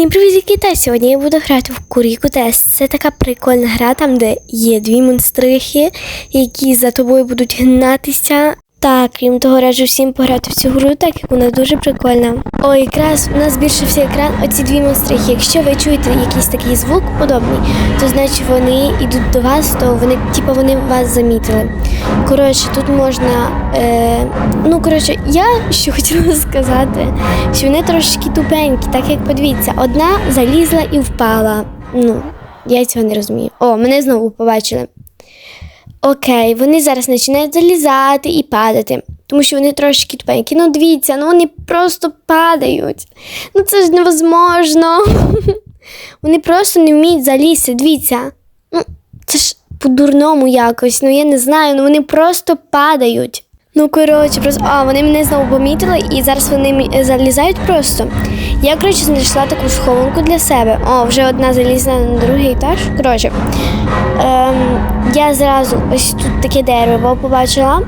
Всім привіт, Китай! Сьогодні я буду грати в Куріку Тест. Це така прикольна гра, там де є дві монстрихи, які за тобою будуть гнатися. Так, крім того, раджу всім пограти в цю гру, так як вона дуже прикольна. О, якраз у нас збільшився екран оці дві монстрихи. Якщо ви чуєте якийсь такий звук подобний, то значить вони йдуть до вас, то вони, типу, вони вас замітили. Коротше, тут можна. Е, ну, коротше, я що хотіла сказати, що вони трошки тупенькі, так як подивіться, одна залізла і впала. Ну, я цього не розумію. О, мене знову побачили. Окей, вони зараз починають залізати і падати, тому що вони трошки тупенькі. Ну, дивіться, ну вони просто падають. Ну це ж невозможно. Вони просто не вміють залізти. Дивіться. Ну, це ж по-дурному якось. Ну я не знаю, ну вони просто падають. Ну, коротше, просто а, вони мене знову помітили і зараз вони залізають просто. Я, коротше, знайшла таку схованку для себе. О, вже одна залізла на другий етаж. Коротше, ем, я зразу ось тут таке дерево побачила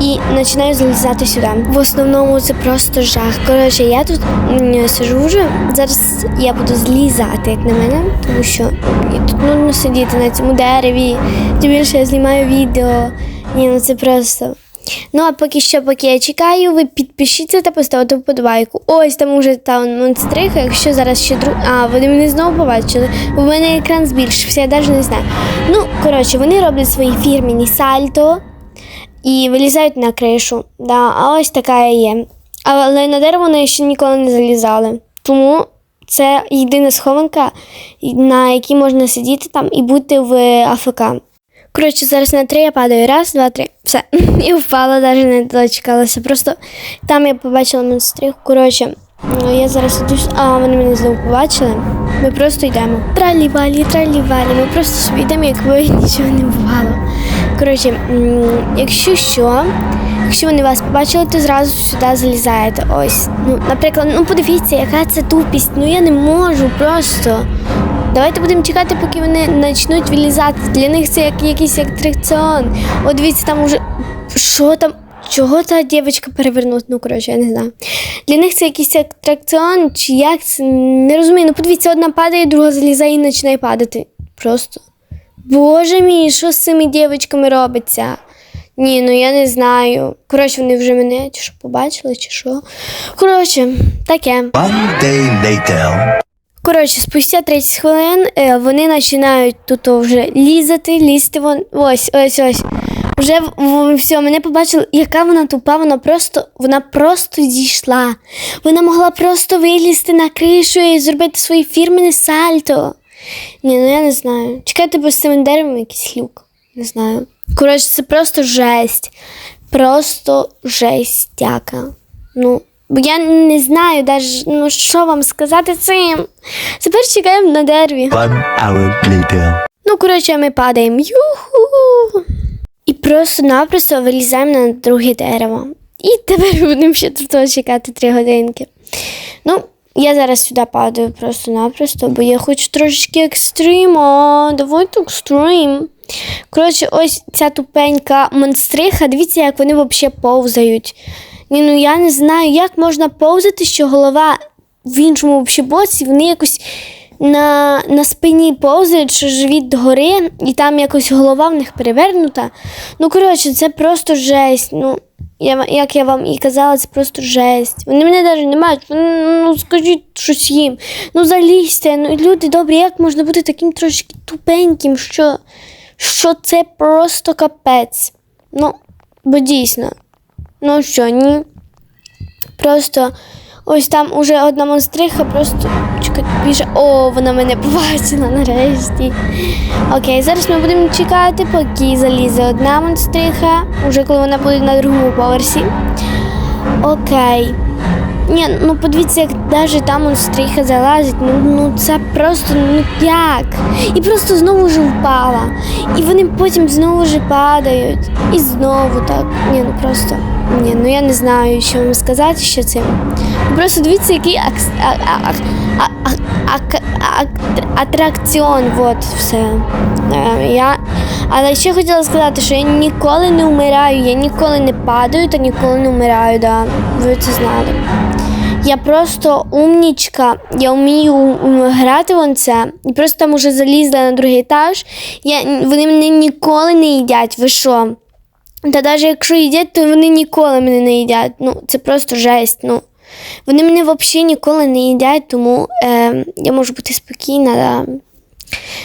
і починаю залізати сюди. В основному це просто жах. Коротше, я тут сижу вже. Зараз я буду злізати, як на мене, тому що і тут нудно сидіти на цьому дереві. Тим більше я знімаю відео. Ні, ну це просто. Ну, а поки що, поки я чекаю, ви підпишіться та поставте вподобайку. Ось там уже та монстриха, якщо зараз ще друг. А, вони мене знову побачили. У мене екран збільшився, я навіть не знаю. Ну, коротше, вони роблять свої фірмені сальто і вилізають на кришу. Да, а ось така я є. Але на дерево вони ще ніколи не залізали. Тому це єдина схованка, на якій можна сидіти там і бути в АФК. Коротше, зараз на три я падаю. Раз, два, три. Все. І впала, навіть не дочекалася. Просто там я побачила монстрих. Коротше, ну, я зараз іду. А, вони мене знову побачили. Ми просто йдемо. Тралі-валі, тралі-валі. Ми просто собі йдемо, якби нічого не бувало. Коротше, якщо що, якщо вони вас побачили, то зразу сюди залізаєте. Ось. Ну, наприклад, ну подивіться, яка це тупість. Ну я не можу просто. Давайте будемо чекати, поки вони почнуть вилізати. Для них це як якийсь атракціон. От дивіться, там уже. Що там? Чого та дівчинка перевернула? Ну, коротше, я не знаю. Для них це якийсь атракціон, чи як це не розумію. Ну, подивіться, одна падає, друга залізає і починає падати. Просто. Боже мій, що з цими дівчатками робиться? Ні, ну я не знаю. Коротше, вони вже мене чи що побачили, чи що. Коротше, таке. One day later. Коротше, спустя 30 хвилин е, вони починають тут вже лізати, лізти вон. Ось, ось, ось. Вже все, мене побачили, яка вона тупа, вона просто, вона просто зійшла. Вона могла просто вилізти на кришу і зробити своє фірменне сальто. Ні, ну я не знаю. Чекайте бо з цим деревом якийсь люк. Не знаю. Коротше, це просто жесть. Просто жестяка. Ну, бо я не знаю даже, ну, що вам сказати цим. Тепер чекаємо на дереві. One hour later. Ну, коротше, ми падаємо. Юху! І просто-напросто вилізаємо на друге дерево. І тепер будемо ще тут чекати три годинки. Ну, я зараз сюди падаю просто-напросто, бо я хочу трошечки екстрима. Давайте екстрим. Коротше, ось ця тупенька монстриха. Дивіться, як вони взагалі повзають. Ні, ну я не знаю, як можна повзати, що голова в іншому боці, вони якось на, на спині повзають, що живіт догори, і там якось голова в них перевернута. Ну, коротше, це просто жесть. Ну, я, як я вам і казала, це просто жесть. Вони мене навіть не мають. Ну, ну, скажіть щось їм. Ну, залізьте. Ну, люди добрі, як можна бути таким трошки тупеньким, що, що це просто капець. Ну, бо дійсно. Ну що, ні. Просто ось там уже одна монстриха просто біже. О, вона мене побачила нарешті. Окей, зараз ми будемо чекати, поки залізе одна монстриха, уже коли вона буде на другому поверсі. Окей. Ні, ну подивіться, як навіть там монстриха залазить. Ну, ну це просто ну як? І просто знову ж впала. І вони потім знову ж падають. І знову так. Ні, ну просто. Ні, ну я не знаю, що вам сказати, що це. Просто дивіться, який атракціон, от все. Е, Я... Але ще хотіла сказати, що я ніколи не вмираю, я ніколи не падаю та ніколи не вмираю, да. Ви це знали. Я просто умнічка. Я вмію грати вон це. І просто там уже залізла на другий етаж. Я, вони мене ніколи не їдять. Ви що? Та навіть якщо їдять, то вони ніколи мене не їдять. Ну, це просто жесть. Ну. Вони мене взагалі ніколи не їдять, тому е, я можу бути спокійна. Да.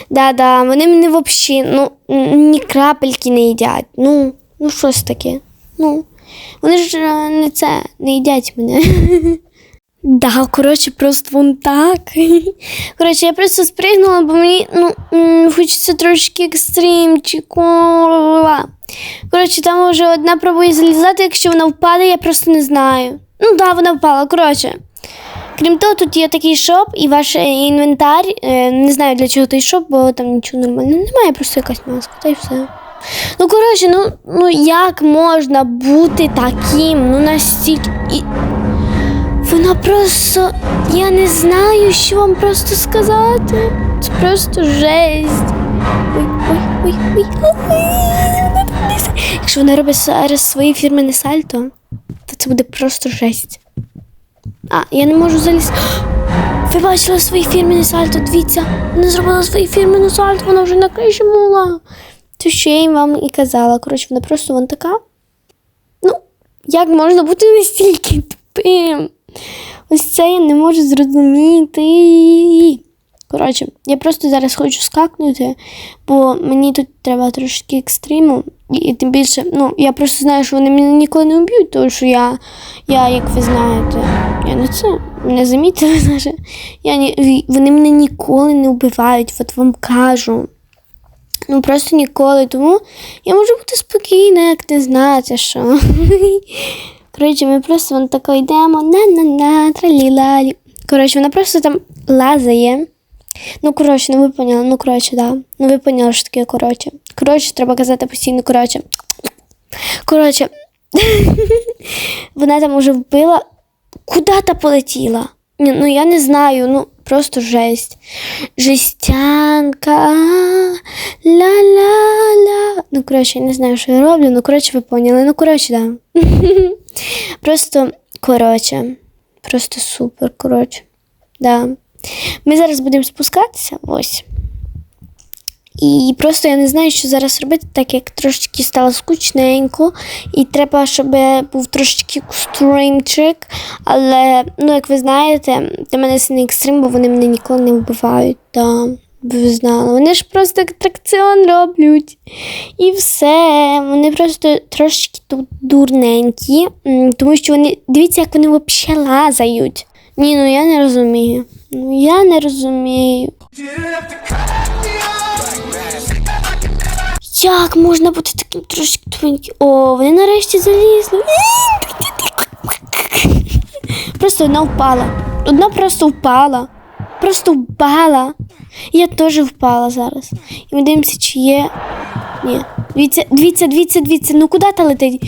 Да, да, вони мене взагалі ну, ні крапельки не їдять. Ну, ну щось таке. Ну, вони ж е, не це, не їдять мене. Да, коротше, просто вон так. Коротше, я просто спригнула, бо мені ну, хочеться трошки екстримчику. Коротше, там вже одна пробує залізати, якщо вона впаде, я просто не знаю. Ну да, вона впала. Коротше. Крім того, тут є такий шоп і ваш е, інвентар. Е, Не знаю для чого той шоп, бо там нічого нормального немає, просто якась маска, та й все. Ну, коротше, ну, ну як можна бути таким? Ну настільки. І... Вона просто. Я не знаю, що вам просто сказати. Це просто жесть. Ой, ой, ой, ой. Якщо вона робить зараз своє фірменне сальто, то це буде просто жесть. А, я не можу залізти. Ви бачили свої фірмені сальто? Дивіться, вона зробила свої фірмені сальто, вона вже на криші була. Це що я їм вам і казала. Коротше, вона просто вон така. Ну, як можна бути настільки тупим? Ось це я не можу зрозуміти. Коротше, я просто зараз хочу скакнути, бо мені тут треба трошки екстриму. І, і тим більше, ну, я просто знаю, що вони мене ніколи не вб'ють, тому що я, я як ви знаєте, я не це не замітила даже. Я ні, вони мене ніколи не вбивають, от вам кажу. Ну просто ніколи. Тому я можу бути спокійна, як не знати, що. Коротше, ми просто вон тако йдемо. На-на-на, тралілалі. Коротше, вона просто там лазає. Ну, коротше, ну ви поняли, ну коротше, да. Ну ви поняли, що таке коротше. Коротше, треба казати постійно, коротше. Коротше, вона там уже вбила. Куди та полетіла? Ну я не знаю, ну просто жесть. Жестянка. Ла-ла-ла. Ну, коротше, я не знаю, що я роблю. Ну, коротше, ви поняли. Ну, коротше, да. Просто, коротше, просто супер, коротше. Да. Ми зараз будемо спускатися, ось. І просто я не знаю, що зараз робити, так як трошечки стало скучненько, і треба, щоб був трошечки екстримчик. Але, ну, як ви знаєте, для мене це не екстрим, бо вони мене ніколи не вбивають. Бо Ви знали. Вони ж просто атракціон роблять. І все. Вони просто трошечки тут дурненькі, тому що вони. Дивіться, як вони взагалі лазають. Ні, ну я не розумію. Ну я не розумію. Як можна бути таким трошки тупеньким? О, вони нарешті залізли. Просто одна впала. Одна просто впала. Просто впала. Я теж впала зараз. І ми дивимося, чи є. Ні. Дивіться, дивіться, дивіться, дивіться. Ну куди та летить?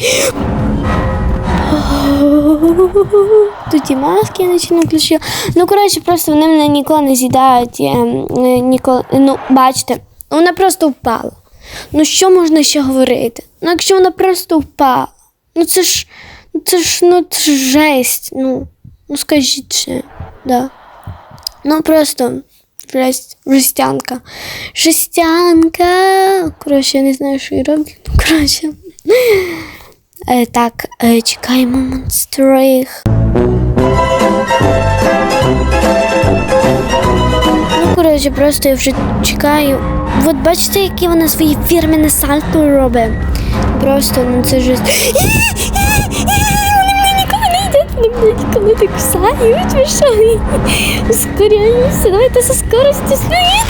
Тут і маски я наче включила. Ну, коротше, просто вони мене ніколи не з'їдають. Я, е, ніколи, ну, бачите, вона просто впала. Ну, що можна ще говорити? Ну, якщо вона просто впала. Ну це ж, ну це ж, ну це ж жесть. Ну, ну скажіть ще, да. Ну просто жесть, жестянка. Жестянка. Коротше, я не знаю, що я роблю. Ну, коротше. Е, так, е, чекаємо монстрих. Ну, коротше, просто я вже чекаю. От бачите, які вона свої фірменне сальто робить. Просто, ну це ж. Вони мене ніколи не йдуть, вони мене ніколи не кусають. Ви що? Ускоряємося, давайте за скоростю свої.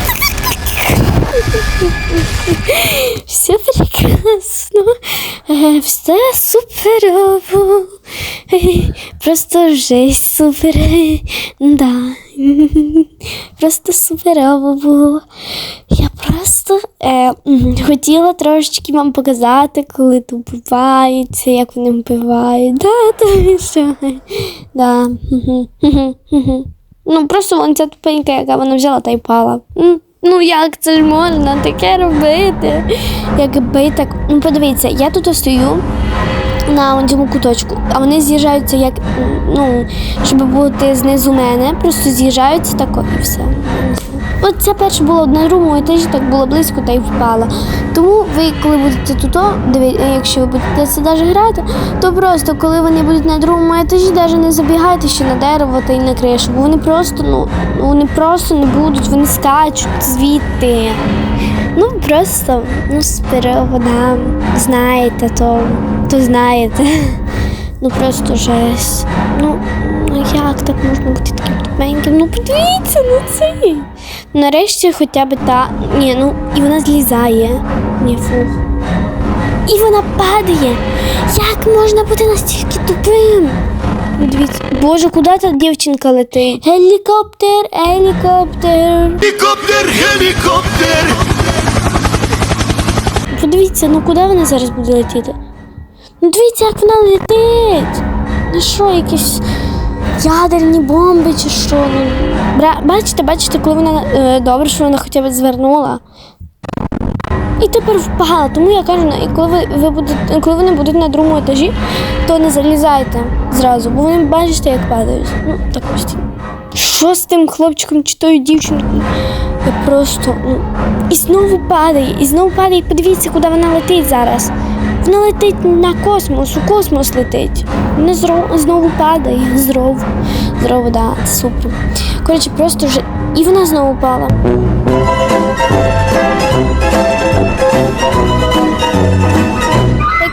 Все прекрасно, Е, все суперово. Е, Просто жесть супер. Да. Просто суперово було. Я просто е, хотіла трошечки вам показати, коли тут вбиваються, як вони вбивають. Да, то що. Да. Ну, просто вон ця тупенька, яка вона взяла та й пала. Ну як це ж можна таке робити? Якби так. Ну подивіться, я тут стою. На цьому куточку, а вони з'їжджаються як ну, щоб бути знизу мене, просто з'їжджаються тако і все. От ця перша була на другому етажі, так було близько та й впала. Тому ви, коли будете тут, диві- якщо ви будете це навіть грати, то просто коли вони будуть на другому етажі, навіть не забігайте ще на дерево та й на кришу, бо вони просто, ну, вони просто не будуть, вони скачуть звідти. Ну, просто, ну, спиро, вона знаєте, то, то знаєте. Ну просто жесть. Ну, ну як так можна бути таким тупеньким? Ну подивіться на це. Нарешті хоча б та. Ні, ну і вона злізає. Ні, фух. І вона падає. Як можна бути настільки тупим? Дивіться, боже, куди та дівчинка летить? Гелікоптер, гелікоптер. Helicopter, helicopter. Подивіться, ну куди вона зараз буде летіти? Ну дивіться, як вона летить. Ну що, якісь ядерні бомби чи що? Ну. Бачите, бачите, коли вона е, добре, що вона хоча б звернула. І тепер впала. Тому я кажу, і коли ви, ви будете, коли вони будуть на другому етажі, то не залізайте зразу, бо вони бачите, як падають. Ну, так ось. Що з тим хлопчиком чи тою дівчинкою? Я просто. Ну, і знову падає, і знову падає. Подивіться, куди вона летить зараз. Вона летить на космос, у космос летить. Вона знову падає, знову. Знову, да, супер. Коротше, просто вже. І вона знову пала.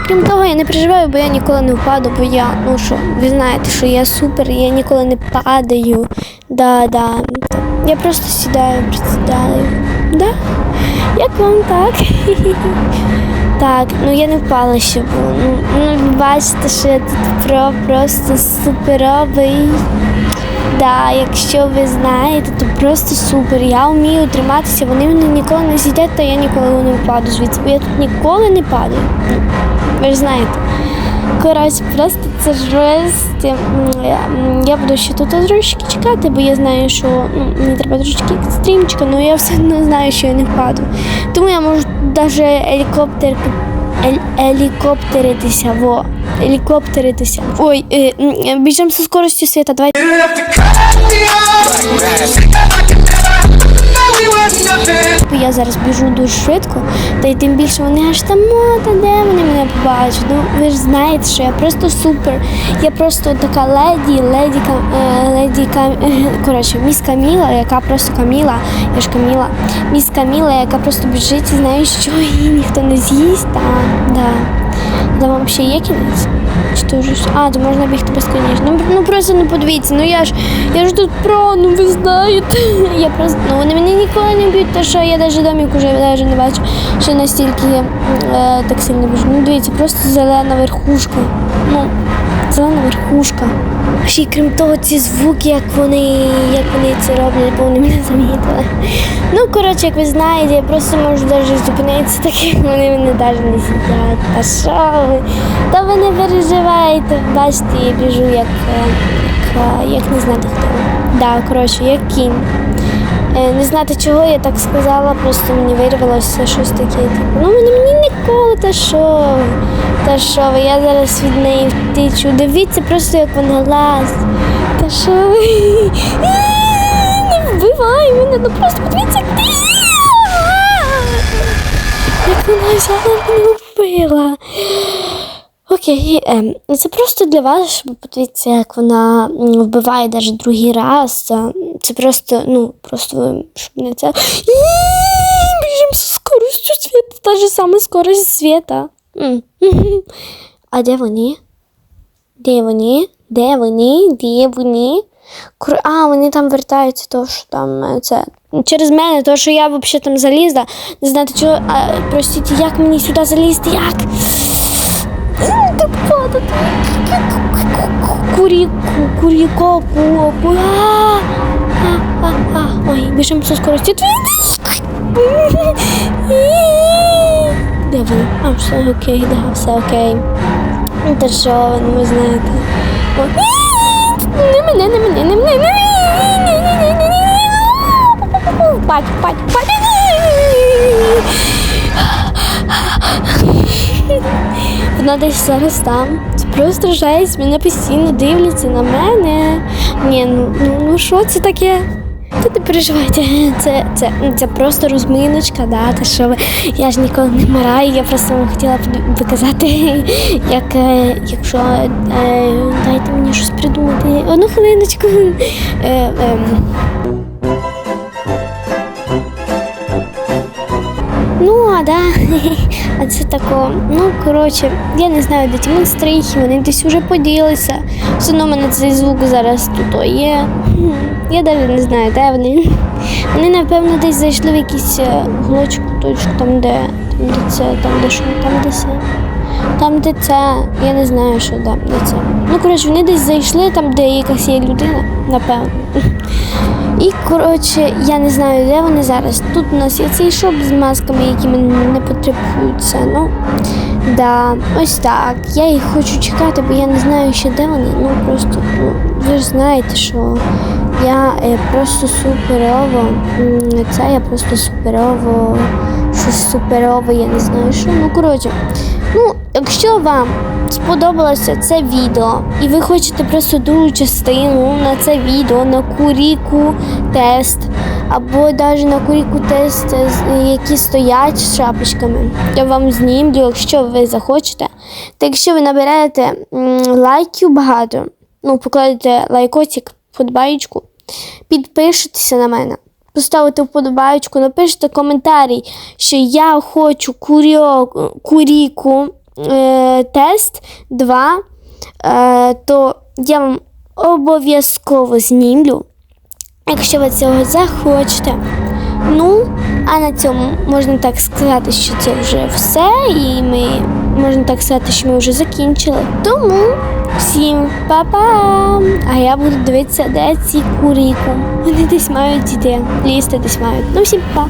Крім того, я не переживаю, бо я ніколи не впаду, бо я, ну що, ви знаєте, що я супер, я ніколи не падаю. Да, да. Я просто сідаю, присідаю. Да? Як вам так? Так, ну я не впала ще, бо ну, ну бачите, що я тут про просто суперовий. Да, якщо ви знаєте, то просто супер. Я вмію триматися, вони мене ніколи не з'їдять, то я ніколи не впаду звідси, бо я тут ніколи не падаю. Ви ж знаєте. Коротше, просто це жесть. Я, буду ще тут трошки чекати, бо я знаю, що ну, мені треба трошки стрімчика, але я все одно знаю, що я не впаду. Тому я можу навіть гелікоптер ель- елікоптеритися, во. Елікоптеритися. Ой, е, м, біжимо зі скоростю світа. Давай. Я зараз біжу дуже швидко, та й тим більше вони аж там, «О, та де вони мене побачать. Ну ви ж знаєте, що я просто супер. Я просто така леді, леді е, леді Кам... коротше, міс Каміла, яка просто Каміла, я ж Каміла, міс Каміла, яка просто біжить і знає, що її ніхто не з'їсть. Та, да. Там вам ще є кінець? Чи то вже? А, то можна бігти безконечно. Ну, ну просто не подивіться, ну я ж я ж тут про, ну ви знаєте. Я просто ну вони мене ніколи не б'ють, то що я навіть домик уже навіть не бачу, що настільки е, так сильно біжу. Ну дивіться, просто зелена верхушка. Ну, зелена верхушка. Ще й крім того, ці звуки, як вони, як вони це роблять, бо вони мене замітили. Ну, коротше, як ви знаєте, я просто можу навіть зупинитися, так як вони мене навіть не сидять. Та що ви? Та ви не переживайте, бачите, я біжу як, як, як не знати хто. Да, коротше, як кінь. Е, Не знати чого я так сказала, просто мені вирвалося щось таке. Ну мені, ніколи, та що? Та що ви? Я зараз від неї втечу. Дивіться просто, як вона лазить. Та що ви? Не вбивай мене, ну просто подивіться, як вона взяла мене вбила. Окей, ем, це просто для вас, щоб подивитися, як вона вбиває навіть другий раз. Це, просто, ну, просто щоб не це. Біжимо зі скоростю світа, та ж саме скорость світа. А де вони? Де вони? Де вони? Де вони? А, вони там вертаються, то що там е, це. Через мене, то що я взагалі там залізла. Не знати чого. Простіть, як мені сюди залізти? Як? Курі, куріко, ку. Ой, біжимо зі скоростю. Де? А, все окей, да, все окей. Та що ви, знаєте. Не мене, не мене, не мене, не мене. Пать, пать, пать. Вона десь зараз там. Просто жесть, мене постійно дивляться на мене. Ні, ну ну, ну що це таке? Та не переживайте, це, це, це просто розминочка, да, та що ви. Я ж ніколи не вмираю, я просто вам хотіла показати, як е, якщо е, дайте мені щось придумати. Одну хвилиночку. Е, ем. Ну, а да, а це тако. Ну, коротше, я не знаю, де ті монстрихи, вони десь уже поділися. Все одно мене цей звук зараз тут є. Я навіть не знаю, де вони. Вони, напевно, десь зайшли в якийсь е, глочку, точку, там, де, там, де це, там, де що, там, де це. Там, де це, я не знаю, що там, де це. Ну, коротше, вони десь зайшли, там, де якась є людина, напевно. І коротше, я не знаю, де вони зараз. Тут у нас є цей шоп з масками, які мені не потребуються. Ну да, ось так. Я їх хочу чекати, бо я не знаю ще де вони. Ну просто ну, ви ж знаєте, що я е, просто суперово. Це я просто суперово. Щось суперове, я не знаю що. Ну коротше, ну, якщо вам сподобалося це відео, і ви хочете просто другу частину на це відео, на куріку тест, або навіть на куріку тест, які стоять з шапочками, я вам знімлю, якщо ви захочете. Та якщо ви наберете лайків багато, ну, покладете лайкотик, фотбаєчку, підпишетеся на мене. Поставите вподобаючку, напишете коментарій, що я хочу курьо, куріку е, тест 2, е, то я вам обов'язково знімлю, якщо ви цього захочете. Ну, а на цьому можна так сказати, що це вже все, і ми можна так сказати, що ми вже закінчили. Тому всім па-па! А я буду дивитися, де ці куріку. Вони десь мають іти, лізти десь мають. Ну, всім па!